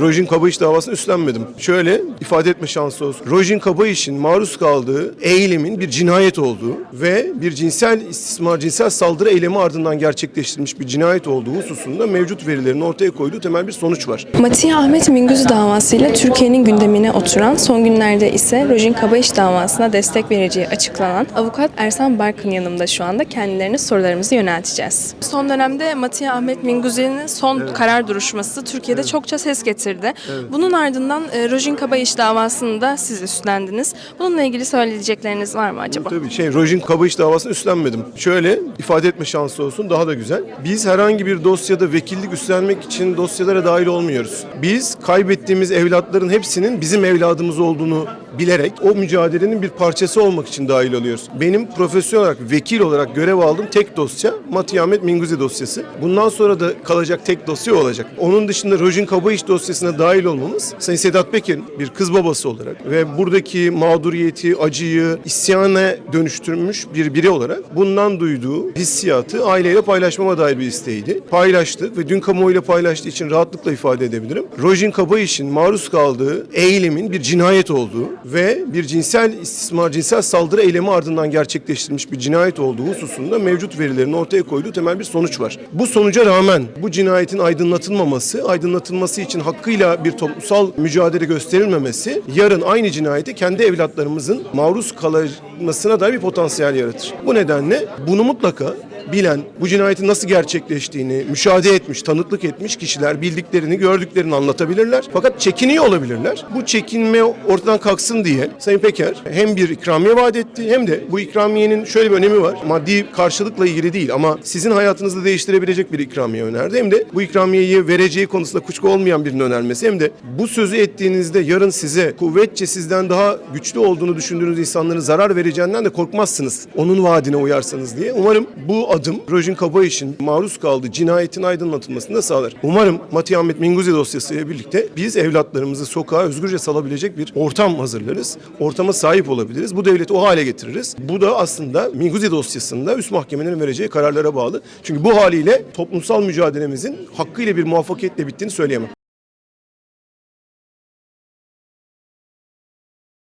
Rojin Kabayış davasını üstlenmedim. Şöyle ifade etme şansı olsun. Rojin Kabayış'ın maruz kaldığı eylemin bir cinayet olduğu ve bir cinsel istismar, cinsel saldırı eylemi ardından gerçekleştirilmiş bir cinayet olduğu hususunda mevcut verilerin ortaya koyduğu temel bir sonuç var. Matiye Ahmet Mingüzü davasıyla Türkiye'nin gündemine oturan, son günlerde ise Rojin Kabayış davasına destek vereceği açıklanan avukat Ersan Barkın yanımda şu anda kendilerine sorularımızı yönelteceğiz. Son dönemde Matiye Ahmet Mingüzü'nün son karar duruşması Türkiye'de çokça ses getirdi. Bunun ardından e, Rojin Kabayış davasını da siz üstlendiniz. Bununla ilgili söyleyecekleriniz var mı acaba? Tabii şey Rojin Kabayış davasını üstlenmedim. Şöyle ifade etme şansı olsun daha da güzel. Biz herhangi bir dosyada vekillik üstlenmek için dosyalara dahil olmuyoruz. Biz kaybettiğimiz evlatların hepsinin bizim evladımız olduğunu bilerek o mücadelenin bir parçası olmak için dahil oluyoruz. Benim profesyonel olarak vekil olarak görev aldığım tek dosya Mati Ahmet Minguzi dosyası. Bundan sonra da kalacak tek dosya olacak. Onun dışında Rojin Kabayış dosyasına dahil olmamız Sayın Sedat Peker'in bir kız babası olarak ve buradaki mağduriyeti, acıyı isyana dönüştürmüş bir biri olarak bundan duyduğu hissiyatı aileyle paylaşmama dair bir isteğiydi. Paylaştık ve dün kamuoyuyla paylaştığı için rahatlıkla ifade edebilirim. Rojin Kabayiş'in maruz kaldığı eylemin bir cinayet olduğu ve bir cinsel istismar, cinsel saldırı eylemi ardından gerçekleştirilmiş bir cinayet olduğu hususunda mevcut verilerin ortaya koyduğu temel bir sonuç var. Bu sonuca rağmen bu cinayetin aydınlatılmaması, aydınlatılması için hakkıyla bir toplumsal mücadele gösterilmemesi yarın aynı cinayeti kendi evlatlarımızın maruz kalmasına dair bir potansiyel yaratır. Bu nedenle bunu mutlaka bilen, bu cinayetin nasıl gerçekleştiğini müşahede etmiş, tanıklık etmiş kişiler bildiklerini, gördüklerini anlatabilirler. Fakat çekiniyor olabilirler. Bu çekinme ortadan kalksın diye Sayın Peker hem bir ikramiye vaat etti hem de bu ikramiyenin şöyle bir önemi var. Maddi karşılıkla ilgili değil ama sizin hayatınızı değiştirebilecek bir ikramiye önerdi. Hem de bu ikramiyeyi vereceği konusunda kuşku olmayan birinin önermesi hem de bu sözü ettiğinizde yarın size kuvvetçe sizden daha güçlü olduğunu düşündüğünüz insanların zarar vereceğinden de korkmazsınız. Onun vaadine uyarsanız diye. Umarım bu adım Rojin Kabayiş'in maruz kaldığı cinayetin aydınlatılmasını da sağlar. Umarım Mati Ahmet Minguzi dosyasıyla birlikte biz evlatlarımızı sokağa özgürce salabilecek bir ortam hazırlarız. Ortama sahip olabiliriz. Bu devleti o hale getiririz. Bu da aslında Minguzi dosyasında üst mahkemelerin vereceği kararlara bağlı. Çünkü bu haliyle toplumsal mücadelemizin hakkıyla bir muvaffakiyetle bittiğini söyleyemem.